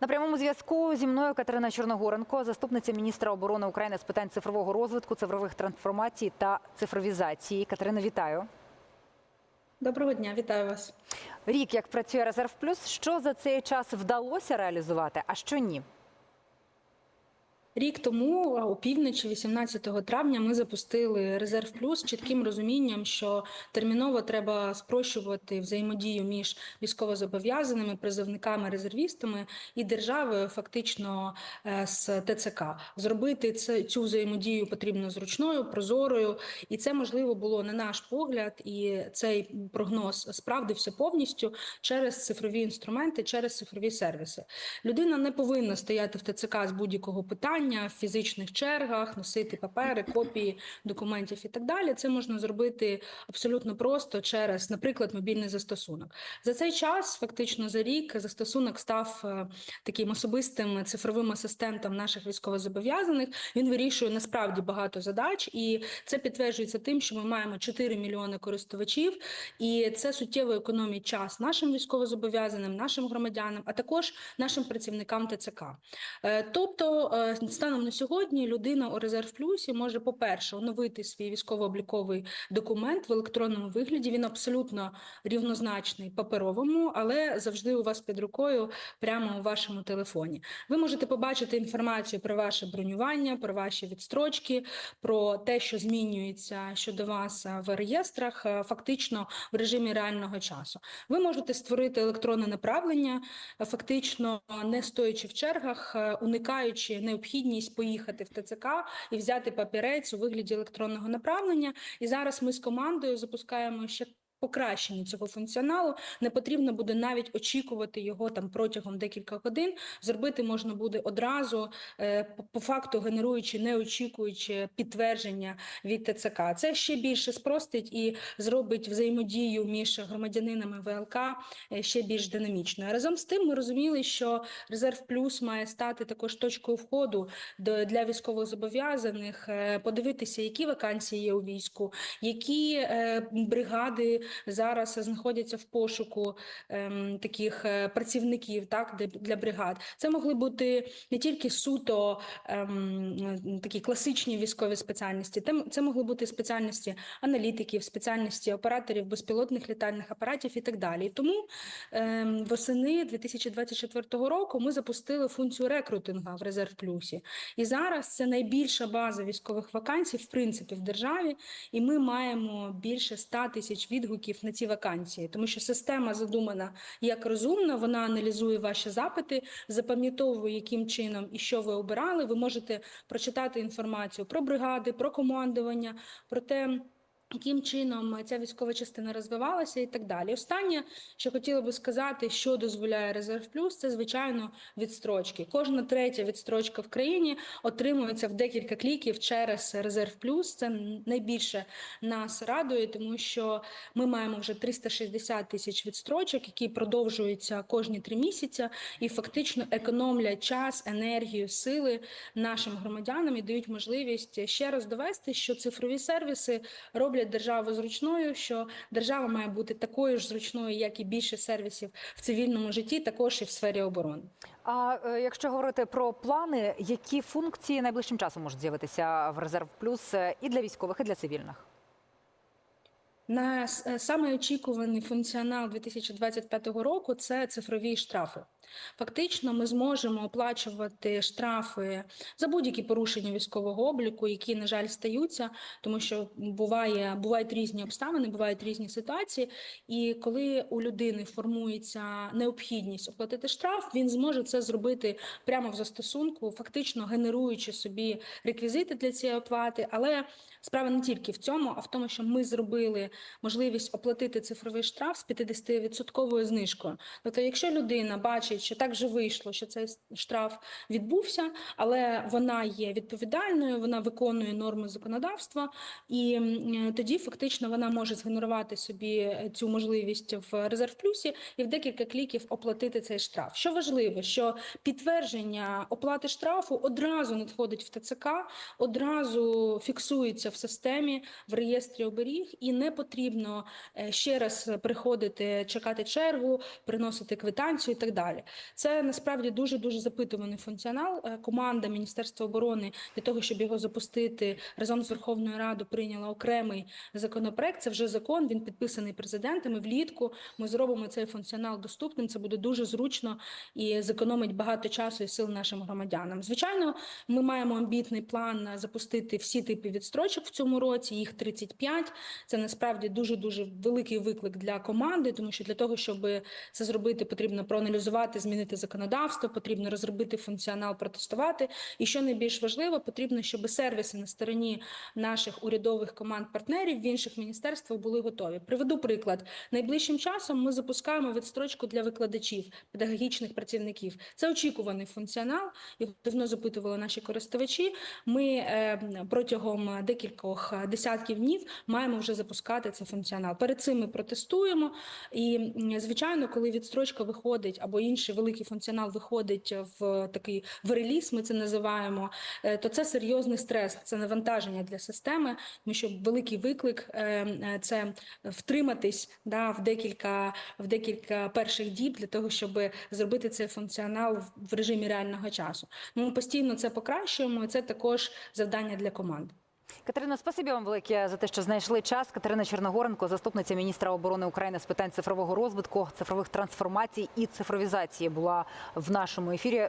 На прямому зв'язку зі мною Катерина Чорногоренко, заступниця міністра оборони України з питань цифрового розвитку, цифрових трансформацій та цифровізації. Катерина, вітаю. Доброго дня, вітаю вас. Рік як працює резерв плюс. Що за цей час вдалося реалізувати, а що ні? Рік тому, у півночі, 18 травня, ми запустили резерв плюс чітким розумінням, що терміново треба спрощувати взаємодію між військовозобов'язаними, призовниками, резервістами і державою, фактично е, з ТЦК. Зробити це цю взаємодію потрібно зручною, прозорою, і це можливо було на наш погляд. І цей прогноз справдився повністю через цифрові інструменти, через цифрові сервіси. Людина не повинна стояти в ТЦК з будь-якого питання в фізичних чергах, носити папери, копії документів і так далі. Це можна зробити абсолютно просто через, наприклад, мобільний застосунок. За цей час, фактично за рік, застосунок став е, таким особистим цифровим асистентом наших військовозобов'язаних. Він вирішує насправді багато задач, і це підтверджується тим, що ми маємо 4 мільйони користувачів, і це суттєво економить час нашим військовозобов'язаним, нашим громадянам, а також нашим працівникам ТЦК. Е, Тобто, е, станом на сьогодні людина у резерв плюсі може, по-перше, оновити свій військово-обліковий документ в електронному вигляді. Він абсолютно рівнозначний паперовому, але завжди у вас під рукою, прямо у вашому телефоні. Ви можете побачити інформацію про ваше бронювання, про ваші відстрочки, про те, що змінюється щодо вас в реєстрах, фактично в режимі реального часу. Ви можете створити електронне направлення, фактично не стоячи в чергах, уникаючи необхідність поїхати в ТЦК і взяти папірець у вигляді електронного направлення. І зараз ми з командою запускаємо ще. Покращення цього функціоналу не потрібно буде навіть очікувати його там протягом декілька годин. Зробити можна буде одразу, е, по- факту генеруючи, не очікуючи підтвердження від ТЦК. Це ще більше спростить і зробить взаємодію між громадянинами ВЛК е, ще більш динамічною. Разом з тим, ми розуміли, що резерв плюс має стати також точкою входу для військовозобов'язаних, е, подивитися, які вакансії є у війську, які бригади зараз знаходяться в пошуку ем, таких е, працівників, так для, для бригад. Це могли бути не тільки суто ем, такі класичні військові спеціальності, це могли бути спеціальності аналітиків, спеціальності операторів безпілотних літальних апаратів і так далі. Тому ем, восени 2024 року ми запустили функцію рекрутинга в резерв плюсі. І зараз це найбільша база військових вакансій, в принципі, в державі. І ми маємо більше 100 тисяч відгуків на ці вакансії, тому що система задумана як розумна. Вона аналізує ваші запити, запам'ятовує, яким чином і що ви обирали. Ви можете прочитати інформацію про бригади, про командування, про те. Яким чином ця військова частина розвивалася і так далі. Останнє, що хотіла би сказати, що дозволяє резерв плюс, це звичайно відстрочки. Кожна третя відстрочка в країні отримується в декілька кліків через резерв плюс. Це найбільше нас радує, тому що ми маємо вже 360 тисяч відстрочок, які продовжуються кожні три місяці, і фактично економлять час, енергію, сили нашим громадянам і дають можливість ще раз довести, що цифрові сервіси роблять державу зручною, що держава має бути такою ж зручною, як і більше сервісів в цивільному житті, також і в сфері оборони. А е, якщо говорити про плани, які функції найближчим часом можуть з'явитися в резерв плюс е, і для військових, і для цивільних? На е, саме очікуваний функціонал 2025 року це цифрові штрафи. Фактично, ми зможемо оплачувати штрафи за будь-які порушення військового обліку, які, на жаль, стаються, тому що буває бувають різні обставини, бувають різні ситуації. І коли у людини формується необхідність оплатити штраф, він зможе це зробити прямо в застосунку, фактично генеруючи собі реквізити для цієї оплати. Але справа не тільки в цьому, а в тому, що ми зробили можливість оплатити цифровий штраф з 50% знижкою. Тобто, якщо людина бачить, що так вже вийшло, що цей штраф відбувся, але вона є відповідальною, вона виконує норми законодавства, і тоді фактично вона може згенерувати собі цю можливість в резерв плюсі і в декілька кліків оплатити цей штраф. Що важливо, що підтвердження оплати штрафу одразу надходить в ТЦК, одразу фіксується в системі в реєстрі оберіг, і не потрібно е, ще раз приходити, чекати чергу, приносити квитанцію і так далі. Це насправді дуже дуже запитуваний функціонал. Е, Команда Міністерства оборони для того, щоб його запустити разом з Верховною Радою, прийняла окремий законопроект. Це вже закон. Він підписаний президентом. І влітку ми зробимо цей функціонал доступним. Це буде дуже зручно і зекономить багато часу і сил нашим громадянам. Звичайно, ми маємо амбітний план запустити всі типи відстрочок в цьому році. Їх 35. Це насправді дуже дуже великий виклик для команди, тому що для того, щоб це зробити, потрібно проаналізувати, змінити законодавство, потрібно розробити функціонал, протестувати. І що найбільш важливо, потрібно, щоб сервіси на стороні наших урядових команд-партнерів в інших міністерствах були готові. Приведу приклад. Найближчим часом ми запускаємо відстрочку для викладачів, педагогічних працівників. Це очікуваний функціонал. Його давно запитували наші користувачі. Ми е, протягом декількох десятків днів маємо вже запускати цей функціонал. Перед цим ми протестуємо. І звичайно, коли відстрочка виходить або інший великий функціонал виходить в такий в реліз, ми це називаємо, е, то це серйозний стрес, це навантаження для системи, тому що великий виклик е, е, це втриматись да, в декілька в декілька перших діб для того, щоб зробити цей функціонал в режимі реального часу. Ми постійно це покращуємо. і Це також завдання для команди. Катерина, спасибі вам велике за те, що знайшли час. Катерина Черногоренко, заступниця міністра оборони України з питань цифрового розвитку, цифрових трансформацій і цифровізації, була в нашому ефірі.